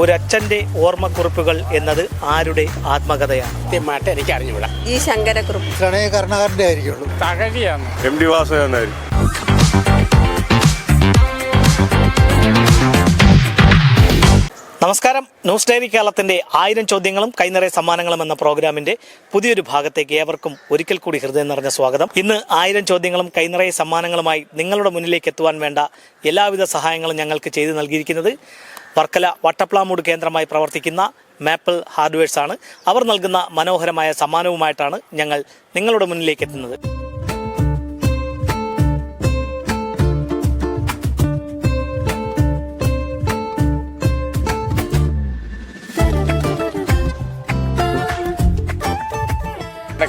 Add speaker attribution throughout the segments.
Speaker 1: ഒരച്ഛന്റെ ഓർമ്മക്കുറിപ്പുകൾ എന്നത് ആരുടെ ആത്മകഥയാണ്?
Speaker 2: കൃത്യമായിട്ട് എനിക്ക് അറിഞ്ഞുകൂടാ
Speaker 3: ഈ ശങ്കരക്കുറിപ്പ്.
Speaker 4: പ്രണയ കരുണാകരന്റെ ആയിരിക്കുള്ളൂ.
Speaker 2: തകഴിയാണ്.
Speaker 5: എം ഡി വാസുദേവനായിരിക്കും.
Speaker 1: നമസ്കാരം. ന്യൂസ് ഡയറി കേരളത്തിന്റെ ആയിരം ചോദ്യങ്ങളും കൈനിറയ സമ്മാനങ്ങളും എന്ന പ്രോഗ്രാമിന്റെ പുതിയൊരു ഭാഗത്തേക്ക് ഏവർക്കും ഒരിക്കൽ കൂടി ഹൃദയം നിറഞ്ഞ സ്വാഗതം. ഇന്ന് ആയിരം ചോദ്യങ്ങളും കൈനിറയ സമ്മാനങ്ങളുമായി നിങ്ങളുടെ മുന്നിലേക്ക് എത്തുവാൻ വേണ്ട എല്ലാവിധ സഹായങ്ങളും ഞങ്ങൾക്ക് ചെയ്തു നൽകിയിരിക്കുന്നത് വർക്കല വട്ടപ്ലാമൂട് കേന്ദ്രമായി പ്രവർത്തിക്കുന്ന മാപ്പിൾ ഹാർഡ്വെയർസ് ആണ് അവർ നൽകുന്ന മനോഹരമായ സമ്മാനവുമായിട്ടാണ് ഞങ്ങൾ നിങ്ങളുടെ മുന്നിലേക്ക് എത്തുന്നത്.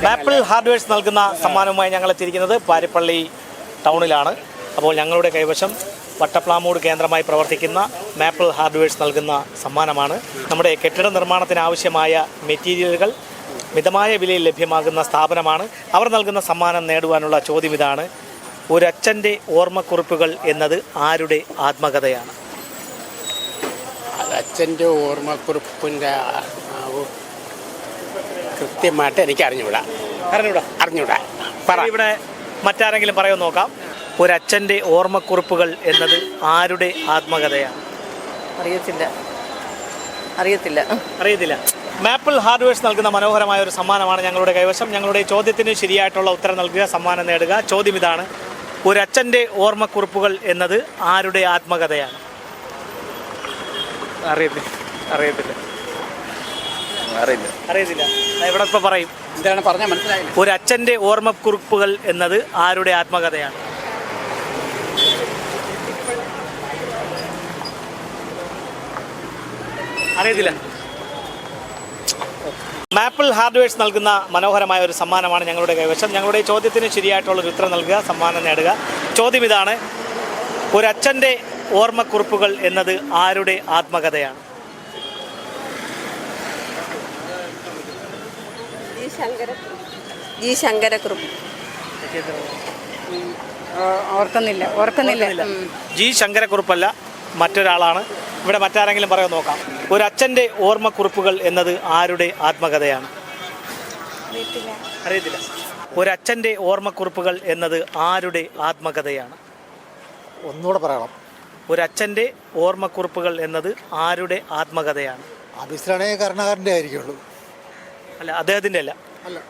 Speaker 1: മാപ്പിൾ ഹാർഡ്വെയർസ് നൽകുന്ന സമ്മാനവുമായി ഞങ്ങൾ എത്തിയിരിക്കുന്നത് പാരിപ്പള്ളി ടൗണിലാണ്. അപ്പോൾ ഞങ്ങളുടെ കൈവശം വട്ടപ്ലാമൂട് കേന്ദ്രമായി പ്രവർത്തിക്കുന്ന മാപ്പിൾ ഹാർഡ്വെയർസ് നൽകുന്ന സമ്മാനമാണ്. നമ്മുടെ കെട്ടിട നിർമ്മാണത്തിന് ആവശ്യമായ മെറ്റീരിയലുകൾ മിതമായ വിലയിൽ ലഭ്യമാകുന്ന സ്ഥാപനമാണ്. അവർ നൽകുന്ന സമ്മാനം നേടുവാനുള്ള ചോദ്യം ഇതാണ്. ഒരച്ഛന്റെ ഓർമ്മക്കുറിപ്പുകൾ എന്നത് ആരുടെ ആത്മകഥയാണ്?
Speaker 2: അച്ഛന്റെ ഓർമ്മക്കുറിപ്പിന്റെ കൃത്യമായിട്ട് എനിക്ക് അറിഞ്ഞൂടാ
Speaker 1: അറിഞ്ഞൂടാ
Speaker 2: അറിഞ്ഞുവിടാം പറ
Speaker 1: ഇവിടെ മറ്റാരെങ്കിലും പറയുമോ നോക്കാം. ഒരച്ഛന്റെ ഓർമ്മക്കുറിപ്പുകൾ എന്നത് ആരുടെ ആത്മകഥയാണ്?
Speaker 3: അറിയത്തില്ല. അറിയത്തില്ല.
Speaker 1: അറിയത്തില്ല. മാപ്പിൾ ഹാർഡ്വെയർസ് നൽകുന്ന മനോഹരമായ ഒരു സമ്മാനമാണ് ഞങ്ങളുടെ കൈവശം. ഞങ്ങളുടെ ചോദ്യത്തിന് ശരിയായിട്ടുള്ള ഉത്തരം നൽകുക സമ്മാനം നേടുക. ചോദ്യം ഇതാണ്. ഒരച്ഛന്റെ ഓർമ്മക്കുറിപ്പുകൾ എന്നത് ആരുടെ ആത്മകഥയാണ്?
Speaker 5: അറിയത്തില്ല. അറിയത്തില്ല. അറിയില്ല
Speaker 1: അറിയത്തില്ല. ഇവിടെ ഇപ്പം പറയും.
Speaker 2: എന്താണ് പറഞ്ഞാൽ മനസ്സിലായില്ല.
Speaker 1: ഒരച്ഛന്റെ ഓർമ്മക്കുറിപ്പുകൾ എന്നത് ആരുടെ ആത്മകഥയാണ്? അറിയത്തില്ല. മാപ്പിൾ ഹാർഡ്വെയർസ് നൽകുന്ന മനോഹരമായ ഒരു സമ്മാനമാണ് ഞങ്ങളുടെ കൈവശം. ഞങ്ങളുടെ ഈ ചോദ്യത്തിന് ശരിയായിട്ടുള്ള ഒരു ഉത്തരം നൽകുക സമ്മാനം നേടുക. ചോദ്യം ഇതാണ് ഒരച്ഛന്റെ ഓർമ്മക്കുറിപ്പുകൾ എന്നത് ആരുടെ ആത്മകഥയാണ്?
Speaker 3: ഈ ശങ്കരക്കുറുപ്പ് ഓർക്കുന്നില്ല ഓർക്കുന്നില്ല.
Speaker 1: ജി ശങ്കരക്കുറുപ്പല്ല മറ്റൊരാളാണ്. ഇവിടെ മറ്റാരെങ്കിലും പറയാൻ നോക്കാം. ഒരു അച്ഛന്റെ ഓർമ്മക്കുറിപ്പുകൾ എന്നത് ആരുടെ ആത്മകഥയാണ്? അറിയത്തില്ല. ഒരു അച്ഛന്റെ ഓർമ്മക്കുറിപ്പുകൾ എന്നത് ആരുടെ ആത്മകഥയാണ്?
Speaker 4: ഒന്നുകൂടെ പറയണം.
Speaker 1: ഒരു അച്ഛന്റെ ഓർമ്മക്കുറിപ്പുകൾ എന്നത് ആരുടെ ആത്മകഥയാണ്?
Speaker 4: കരുണാകരന്റെ ആയിരിക്കുള്ളൂ.
Speaker 1: അല്ല അദ്ദേഹത്തിന്റെ അല്ല.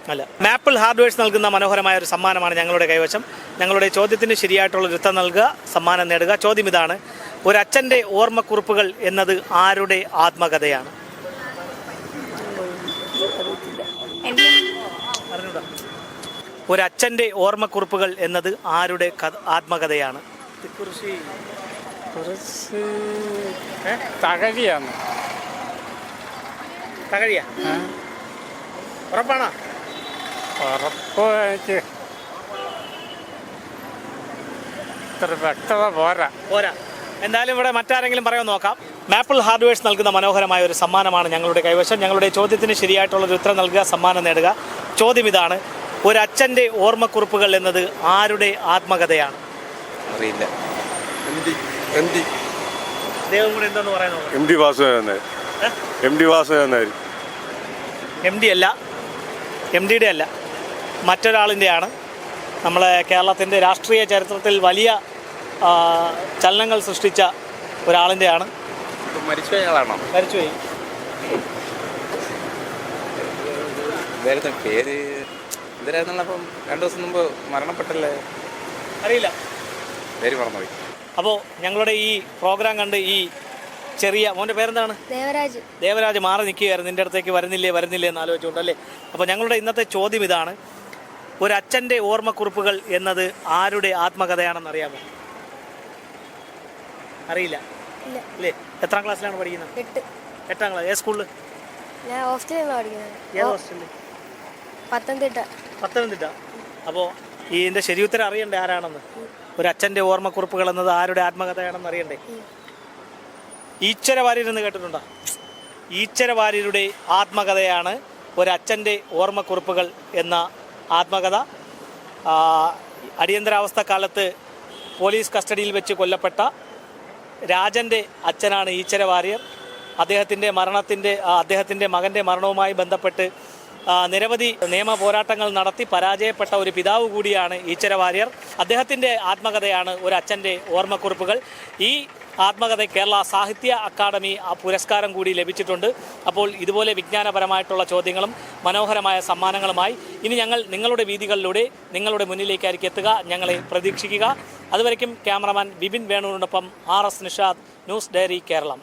Speaker 1: അല്ല. മാപ്പിൾ ഹാർഡ്വെയർസ് നൽകുന്ന മനോഹരമായ ഒരു സമ്മാനമാണ് ഞങ്ങളുടെ കൈവശം. ഞങ്ങളുടെ ചോദ്യത്തിന് ശരിയായിട്ടുള്ള ഒരു നൽകുക സമ്മാനം നേടുക. ചോദ്യം ഇതാണ്. ഒരു അച്ഛന്റെ ഓർമ്മക്കുറിപ്പുകൾ എന്നത് ആരുടെ ആത്മകഥയാണ്? ഒരച്ഛന്റെ ഓർമ്മക്കുറിപ്പുകൾ എന്നത് ആരുടെ ആത്മകഥയാണ്?
Speaker 2: കുറച്ച് തകഴിയാണ്.
Speaker 1: തകഴിയ? ഉറപ്പാണോ?
Speaker 2: ഉറപ്പ് എനിക്ക്. ഇത്ര വ്യക്തത പോരാ.
Speaker 1: പോരാ. എന്തായാലും ഇവിടെ മറ്റാരെങ്കിലും പറയാൻ നോക്കാം. മാപ്പിൾ ഹാർഡ്വെയർസ് നൽകുന്ന മനോഹരമായ ഒരു സമ്മാനമാണ് ഞങ്ങളുടെ കൈവശം. ഞങ്ങളുടെ ചോദ്യത്തിന് ശരിയായിട്ടുള്ള ഒരു ഉത്തരം നൽകുക സമ്മാനം നേടുക. ചോദ്യം ഇതാണ് ഒരു അച്ഛന്റെ ഓർമ്മക്കുറിപ്പുകൾ എന്നത് ആരുടെ ആത്മകഥയാണ്?
Speaker 5: അറിയില്ല.
Speaker 1: കൂടെ എന്തെന്ന് പറയാൻ നോക്കാം.
Speaker 5: എം ഡി വാസുദേവനായിരിക്കും എം ഡി വാസുദേവനായിരിക്കും
Speaker 1: എം ഡി അല്ല. എം ഡിയുടെ അല്ല. മറ്റൊരാളിന്റെയാണ്. നമ്മളെ കേരളത്തിന്റെ രാഷ്ട്രീയ ചരിത്രത്തിൽ വലിയ ചലനങ്ങൾ സൃഷ്ടിച്ച ഒരാളിന്റെയാണ്.
Speaker 5: മരിച്ചുപോയ. ആളാണോ
Speaker 1: മരിച്ചുപോയി
Speaker 5: പേര് രണ്ടു ദിവസം മുമ്പ് മരണപ്പെട്ടല്ലേ?
Speaker 1: അറിയില്ല.
Speaker 5: പേര് മറന്നുപോയി.
Speaker 1: അപ്പോൾ ഞങ്ങളുടെ ഈ പ്രോഗ്രാം കണ്ട് ഈ ചെറിയ മോന്റെ പേരെന്താണ്?
Speaker 6: ദേവരാജ്.
Speaker 1: ദേവരാജ് മാറി നിൽക്കുകയായിരുന്നു. നിന്റെ അടുത്തേക്ക് വരുന്നില്ലേ വരുന്നില്ലേ എന്ന് ആലോചിച്ചുകൊണ്ടല്ലേ അപ്പോൾ ഞങ്ങളുടെ ഇന്നത്തെ ചോദ്യം ഇതാണ്. ഒരു അച്ഛന്റെ ഓർമ്മക്കുറിപ്പുകൾ എന്നത് ആരുടെ ആത്മകഥയാണെന്ന് അറിയാമോ? അറിയില്ല.
Speaker 6: ഇല്ല.
Speaker 1: എത്രാം ക്ലാസ്സിലാണ് പഠിക്കുന്നത്?
Speaker 6: എട്ട്.
Speaker 1: എട്ടാം ക്ലാസ്. ഏത് സ്കൂളിൽ
Speaker 6: ഞാൻ ഹോസ്റ്റലിലാണ് പഠിക്കുന്നത്.
Speaker 1: ഏത് ഹോസ്റ്റലിൽ
Speaker 6: പത്തനംതിട്ട.
Speaker 1: പത്തനംതിട്ട. അപ്പോൾ ഈ ഇതിന്റെ ശരിയുത്തരം അറിയണ്ടേ ആരാണെന്ന്? ഒരു അച്ഛന്റെ ഓർമ്മക്കുറിപ്പുകൾ എന്നത് ആരുടെ ആത്മകഥയാണെന്ന് അറിയണ്ടേ? ഈശ്വര വാര്യരെന്ന് കേട്ടിട്ടുണ്ടോ? ഈശ്വര വാര്യരുടെ ആത്മകഥയാണ് ഒരച്ഛന്റെ ഓർമ്മക്കുറിപ്പുകൾ എന്ന ആത്മകഥ. അടിയന്തരാവസ്ഥ കാലത്ത് പോലീസ് കസ്റ്റഡിയിൽ വെച്ച് കൊല്ലപ്പെട്ട രാജന്റെ അച്ഛനാണ് ഈച്ചര വാര്യർ. അദ്ദേഹത്തിന്റെ മരണത്തിന്റെ അദ്ദേഹത്തിന്റെ മകന്റെ മരണവുമായി ബന്ധപ്പെട്ട് നിരവധി നിയമ പോരാട്ടങ്ങൾ നടത്തി പരാജയപ്പെട്ട ഒരു പിതാവ് കൂടിയാണ് ഈച്ചര വാര്യർ. അദ്ദേഹത്തിന്റെ ആത്മകഥയാണ് ഒരു അച്ഛന്റെ ഓർമ്മക്കുറിപ്പുകൾ. ഈ ആത്മകഥ കേരള സാഹിത്യ അക്കാദമി പുരസ്കാരം കൂടി ലഭിച്ചിട്ടുണ്ട്. അപ്പോൾ ഇതുപോലെ വിജ്ഞാനപരമായിട്ടുള്ള ചോദ്യങ്ങളും മനോഹരമായ സമ്മാനങ്ങളുമായി ഇനി ഞങ്ങൾ നിങ്ങളുടെ വീതികളിലൂടെ നിങ്ങളുടെ മുന്നിലേക്കായിരിക്കും എത്തുക. ഞങ്ങളെ പ്രതീക്ഷിക്കുക. അതുവരയ്ക്കും cameraman Vipin വേണുവിനോടൊപ്പം R S Nishad news diary Keralam.